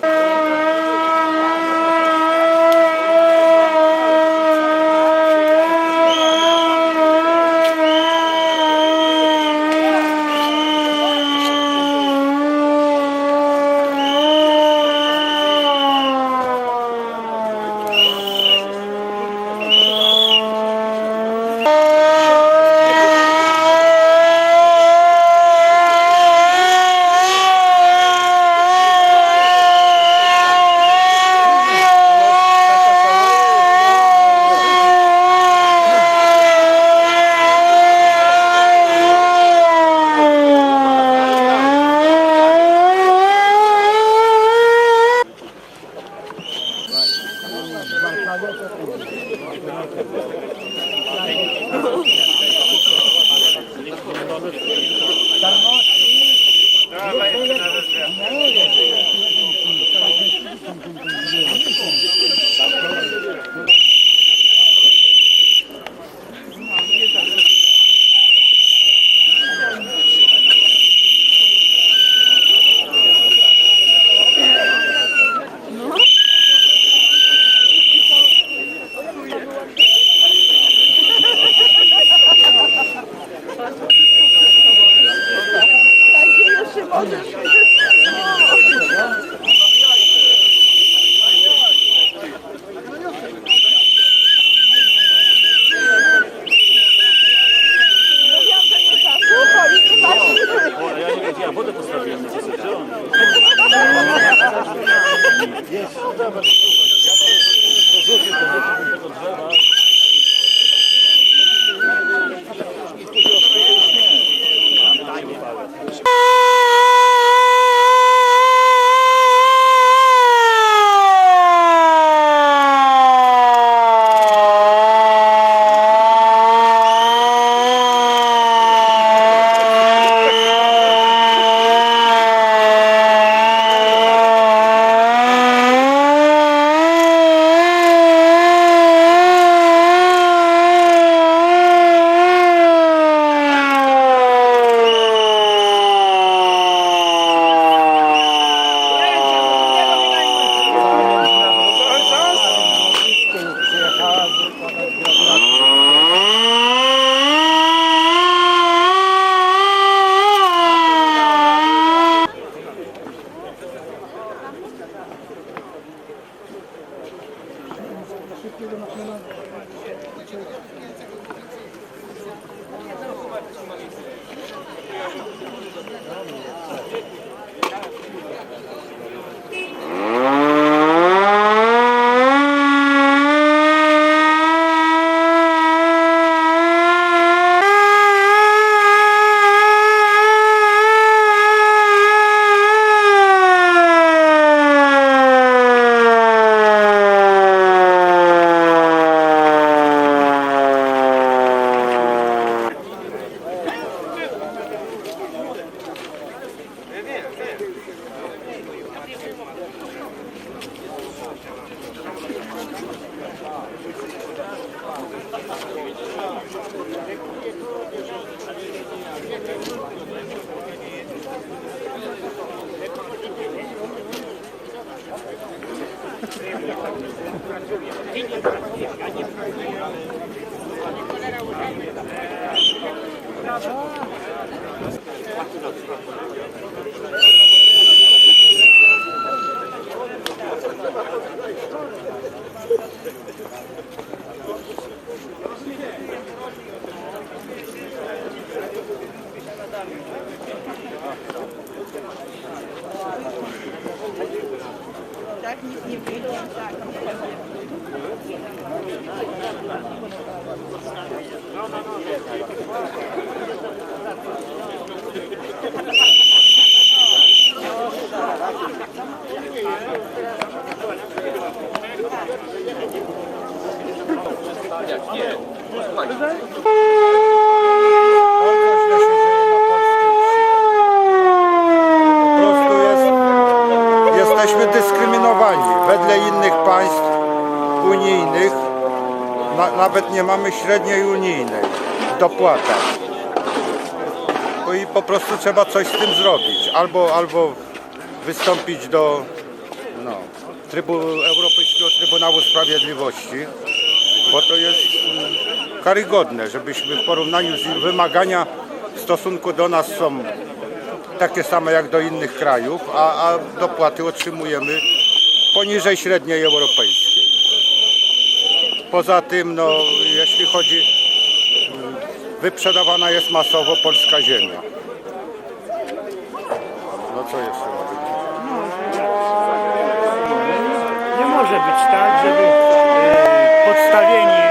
Так. Others Tak nic nie wyjdzie, tak. No, no, no. Jak nie? Pani. Unijnych na, nawet nie mamy średniej unijnej w dopłatach. I po prostu trzeba coś z tym zrobić. Albo, albo wystąpić do no, trybu, Europejskiego Trybunału Sprawiedliwości, bo to jest karygodne, żebyśmy w porównaniu z wymagania w stosunku do nas są takie same jak do innych krajów, a, a dopłaty otrzymujemy poniżej średniej europejskiej. Poza tym, no, jeśli chodzi, mm, wyprzedawana jest masowo polska ziemia. No co jeszcze mogę? Nie może być tak, żeby e, podstawieni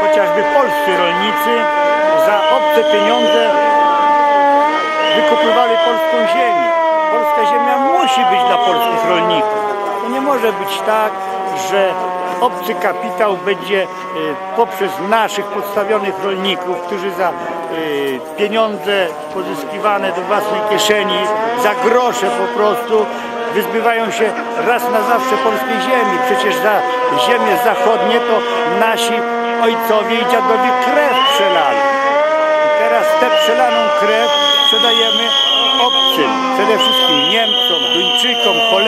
chociażby polscy rolnicy za obce pieniądze wykupywali polską ziemię. Polska ziemia musi być dla polskich rolników. To nie może być tak, że obcy kapitał będzie e, poprzez naszych podstawionych rolników, którzy za e, pieniądze pozyskiwane do własnej kieszeni, za grosze po prostu wyzbywają się raz na zawsze polskiej ziemi. Przecież za ziemię zachodnie to nasi ojcowie i dziadowie krew przelali. I teraz tę przelaną krew sprzedajemy obcym, przede wszystkim Niemcom, Duńczykom, Holendrom.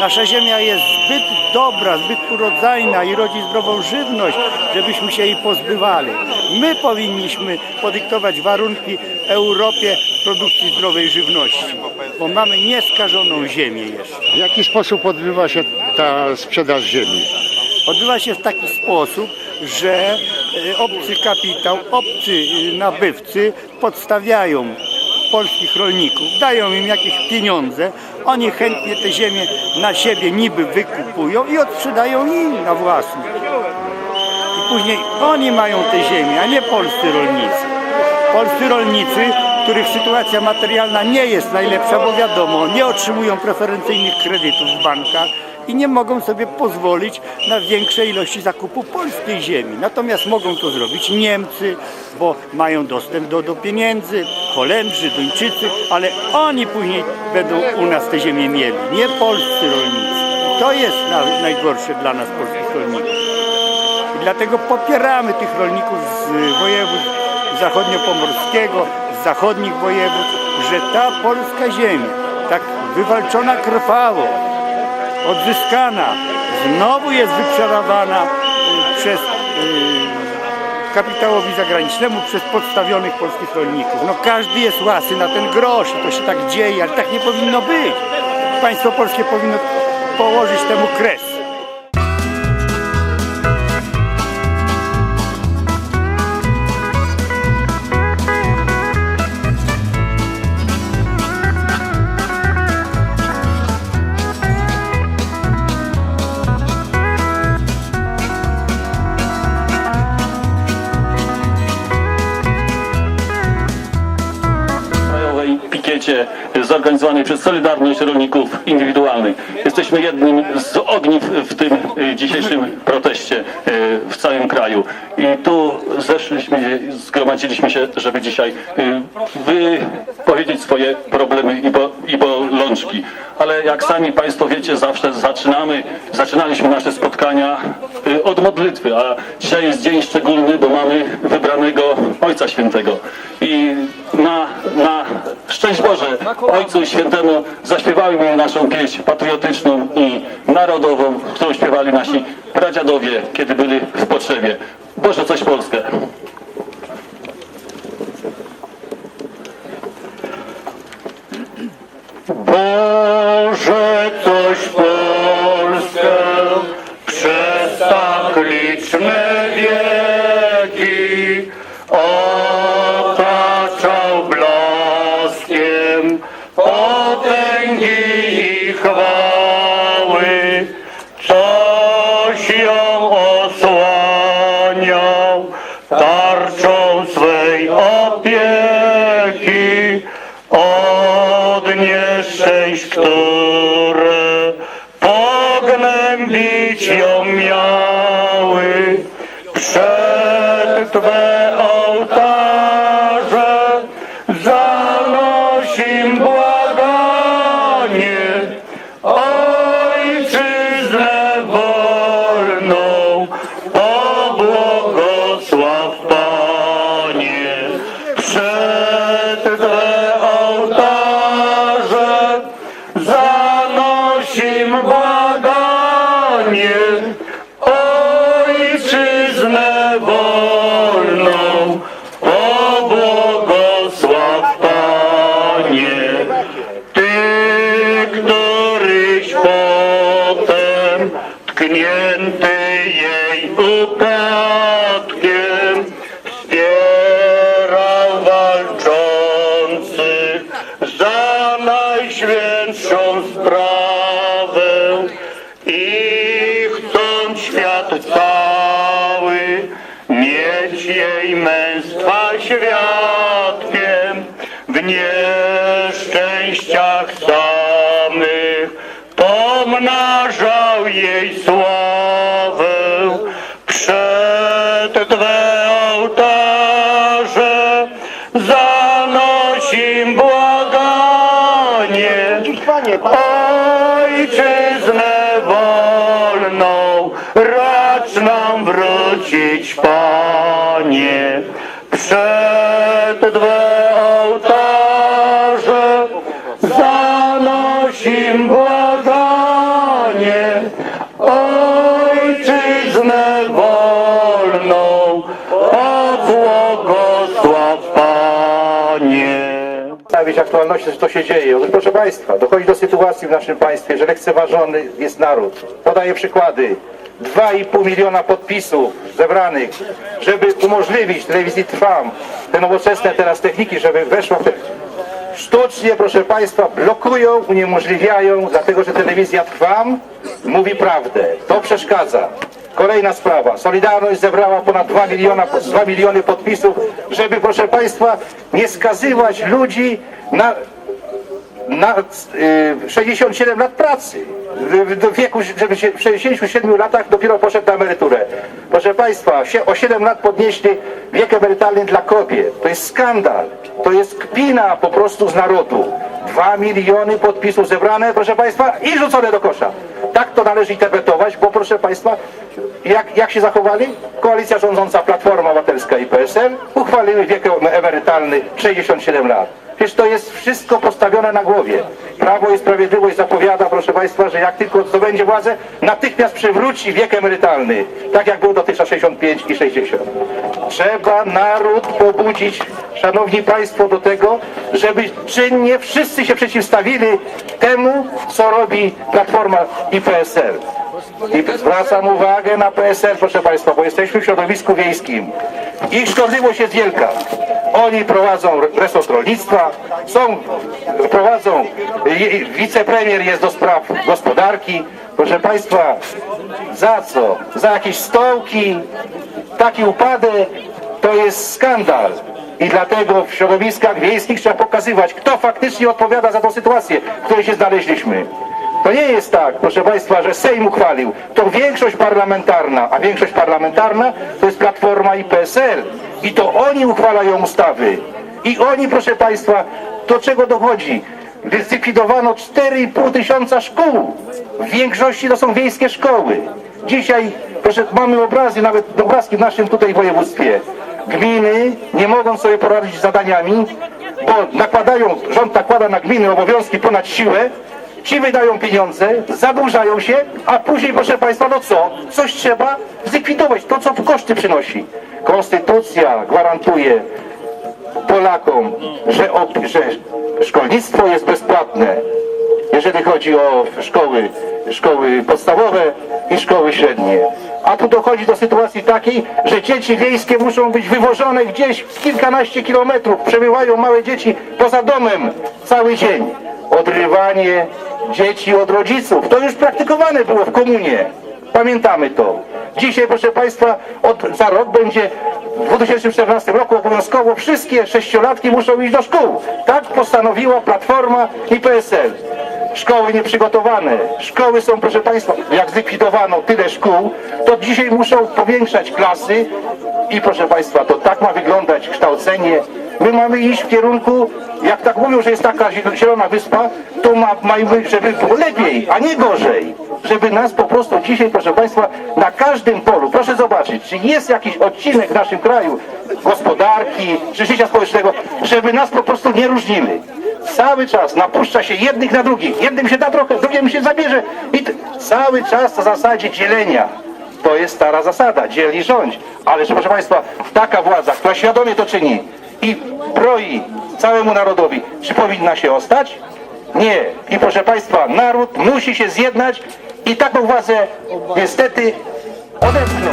Nasza ziemia jest zbyt dobra, zbyt urodzajna i rodzi zdrową żywność, żebyśmy się jej pozbywali. My powinniśmy podyktować warunki Europie produkcji zdrowej żywności, bo mamy nieskażoną ziemię jeszcze. W jaki sposób odbywa się ta sprzedaż ziemi? Odbywa się w taki sposób, że e, obcy kapitał, obcy e, nabywcy podstawiają polskich rolników, dają im jakieś pieniądze, oni chętnie te ziemię na siebie niby wykupują i odsprzedają im na własność. I później oni mają te ziemię, a nie polscy rolnicy. Polscy rolnicy, których sytuacja materialna nie jest najlepsza, bo wiadomo, nie otrzymują preferencyjnych kredytów w bankach i nie mogą sobie pozwolić na większe ilości zakupu polskiej ziemi. Natomiast mogą to zrobić Niemcy, bo mają dostęp do, do pieniędzy, Holendrzy, Duńczycy, ale oni później będą u nas te ziemię mieli, nie polscy rolnicy. I to jest na, najgorsze dla nas, polskich rolników. I dlatego popieramy tych rolników z województw zachodniopomorskiego, z zachodnich województw, że ta polska ziemia, tak wywalczona krwawo, odzyskana, znowu jest wyprzedawana y, przez y, kapitałowi zagranicznemu, przez podstawionych polskich rolników. No każdy jest łasy na ten grosz i to się tak dzieje, ale tak nie powinno być. Państwo polskie powinno położyć temu kres. which was Solidarność Rolników Indywidualnych. Jesteśmy jednym z ogniw w tym y, dzisiejszym proteście y, w całym kraju. I tu zeszliśmy, zgromadziliśmy się, żeby dzisiaj y, wypowiedzieć swoje problemy i, bo, i bolączki. Ale jak sami Państwo wiecie, zawsze zaczynamy, zaczynaliśmy nasze spotkania od modlitwy, a dzisiaj jest dzień szczególny, bo mamy wybranego Ojca Świętego. I na, na szczęść Boże Ojcu Świętemu zaśpiewajmy naszą pieśń patriotyczną i narodową, którą śpiewali nasi pradziadowie, kiedy byli w potrzebie. Boże, coś Polskę. Boże, coś Polskę pochodnie sześć, które pognębić ją miały przed Twe zanosim błaganie. Ojczyznę i chcąc świat cały mieć jej męstwa świadkiem w nieszczęściach samych pomnażał jej sławę racz nam wrócić Panie przed Twe ołtarze. Zanosim błaganie przedstawić aktualności, co się dzieje. Otóż proszę Państwa, dochodzi do sytuacji w naszym państwie, że lekceważony jest naród. Podaję przykłady. 2,5 miliona podpisów zebranych, żeby umożliwić telewizji Trwam te nowoczesne teraz techniki, żeby weszła w te... Sztucznie, proszę Państwa, blokują, uniemożliwiają, dlatego że telewizja Trwam mówi prawdę. To przeszkadza. Kolejna sprawa. Solidarność zebrała ponad 2, miliona, 2 miliony podpisów, żeby, proszę Państwa, nie skazywać ludzi na, na y, 67 lat pracy. W- Do wieku, żeby się w 67 latach dopiero poszedł na emeryturę. Proszę Państwa, się- o 7 lat podnieśli wiek emerytalny dla kobiet. To jest skandal. To jest kpina po prostu z narodu. 2 miliony podpisów zebrane, proszę Państwa, i rzucone do kosza. Tak to należy interpretować, bo proszę Państwa, jak, jak się zachowali? Koalicja rządząca Platforma Obywatelska i PSL uchwaliły wiek emerytalny 67 lat. Przecież to jest wszystko postawione na głowie. Prawo i Sprawiedliwość zapowiada, proszę Państwa, że jak tylko zdobędzie władzę, natychmiast przywróci wiek emerytalny, tak jak był dotychczas 65 i 60. Trzeba naród pobudzić, Szanowni Państwo, do tego, żeby czynnie wszyscy się przeciwstawili temu, co robi Platforma i PSL. I zwracam uwagę na PSL, proszę Państwa, bo jesteśmy w środowisku wiejskim. Ich szkodliwość jest wielka. Oni prowadzą resort rolnictwa, są, prowadzą, wicepremier jest do spraw gospodarki. Proszę Państwa, za co? Za jakieś stołki, taki upadek, to jest skandal. I dlatego w środowiskach wiejskich trzeba pokazywać, kto faktycznie odpowiada za tą sytuację, w której się znaleźliśmy. To nie jest tak, proszę Państwa, że Sejm uchwalił. To większość parlamentarna, a większość parlamentarna to jest Platforma i PSL. I to oni uchwalają ustawy. I oni, proszę Państwa, do czego dochodzi? Zlikwidowano 4,5 tysiąca szkół. W większości to są wiejskie szkoły. Dzisiaj, proszę, mamy obrazy, nawet obrazki w naszym tutaj województwie. Gminy nie mogą sobie poradzić z zadaniami, bo nakładają, rząd nakłada na gminy obowiązki ponad siłę, Ci wydają pieniądze, zadłużają się, a później, proszę Państwa, no co? Coś trzeba zlikwidować, to co koszty przynosi. Konstytucja gwarantuje Polakom, że, że szkolnictwo jest bezpłatne, jeżeli chodzi o szkoły, szkoły podstawowe i szkoły średnie. A tu dochodzi do sytuacji takiej, że dzieci wiejskie muszą być wywożone gdzieś kilkanaście kilometrów. Przebywają małe dzieci poza domem cały dzień. Odrywanie dzieci od rodziców. To już praktykowane było w komunie. Pamiętamy to. Dzisiaj, proszę Państwa, od, za rok będzie w 2014 roku obowiązkowo wszystkie sześciolatki muszą iść do szkół. Tak postanowiła Platforma i PSL. Szkoły nieprzygotowane. Szkoły są, proszę Państwa, jak zlikwidowano tyle szkół, to dzisiaj muszą powiększać klasy I proszę Państwa, to tak ma wyglądać kształcenie. My mamy iść w kierunku, jak tak mówią, że jest taka zielona wyspa, to ma, mamy, żeby było lepiej, a nie gorzej. Żeby nas po prostu dzisiaj, proszę Państwa, na każdym polu, proszę zobaczyć, czy jest jakiś odcinek w naszym kraju gospodarki, czy życia społecznego, żeby nas po prostu nie różnili. Cały czas napuszcza się jednych na drugich. Jednym się da trochę, drugiemu się zabierze. I cały czas na zasadzie dzielenia. To jest stara zasada, dziel i rządź. Ale proszę Państwa, taka władza, która świadomie to czyni i broi całemu narodowi, czy powinna się ostać? Nie. I proszę Państwa, naród musi się zjednać i taką władzę niestety odepchnąć.